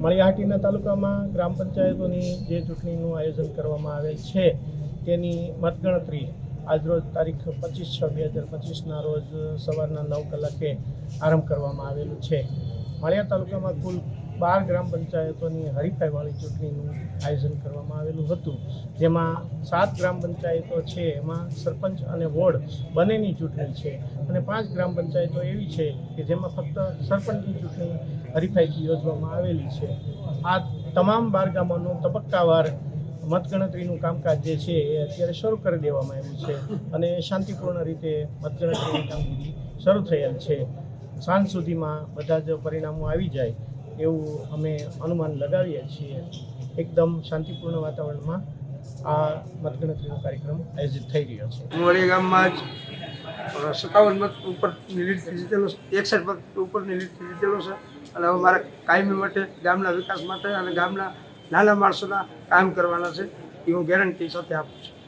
મળિયાહાટીના તાલુકામાં ગ્રામ પંચાયતોની જે ચૂંટણીનું આયોજન કરવામાં આવેલ છે, તેની મતગણતરી આજરોજ તારીખ પચીસ છ બે હજાર પચીસના રોજ સવારના નવ કલાકે આરંભ કરવામાં આવેલું છે. માળિયા તાલુકામાં કુલ બાર ગ્રામ પંચાયતોની હરીફાઈવાળી ચૂંટણીનું આયોજન કરવામાં આવેલું હતું. જેમાં સાત ગ્રામ પંચાયતો છે, એમાં સરપંચ અને વોર્ડ બંનેની ચૂંટણી છે અને પાંચ ગ્રામ પંચાયતો એવી છે કે જેમાં ફક્ત સરપંચની ચૂંટણી હરીફાઈથી યોજવામાં આવેલી છે. આ તમામ બાર ગામોનું તબક્કાવાર મતગણતરીનું કામકાજ જે છે એ અત્યારે શરૂ કરી દેવામાં આવ્યું છે અને શાંતિપૂર્ણ રીતે મતગણતરીની કામગીરી શરૂ થયેલ છે. સાંજ સુધીમાં બધા જ પરિણામો આવી જાય એવું અમે અનુમાન લગાવીએ છીએ. એકદમ શાંતિપૂર્ણ વાતાવરણમાં આ મતગણતરીનો કાર્યક્રમ આયોજિત થઈ રહ્યો છે. ઉમરી ગામમાં જ સત્તાવન મત ઉપર થઈ જીતેલો છે. એકસઠ મત ઉપરની થઈ જીતેલો છે. અને હવે મારા કાયમી માટે ગામના વિકાસ માટે અને ગામના નાના માણસોના કામ કરવાના છે. એ હું ગેરંટી સાથે આપું છું.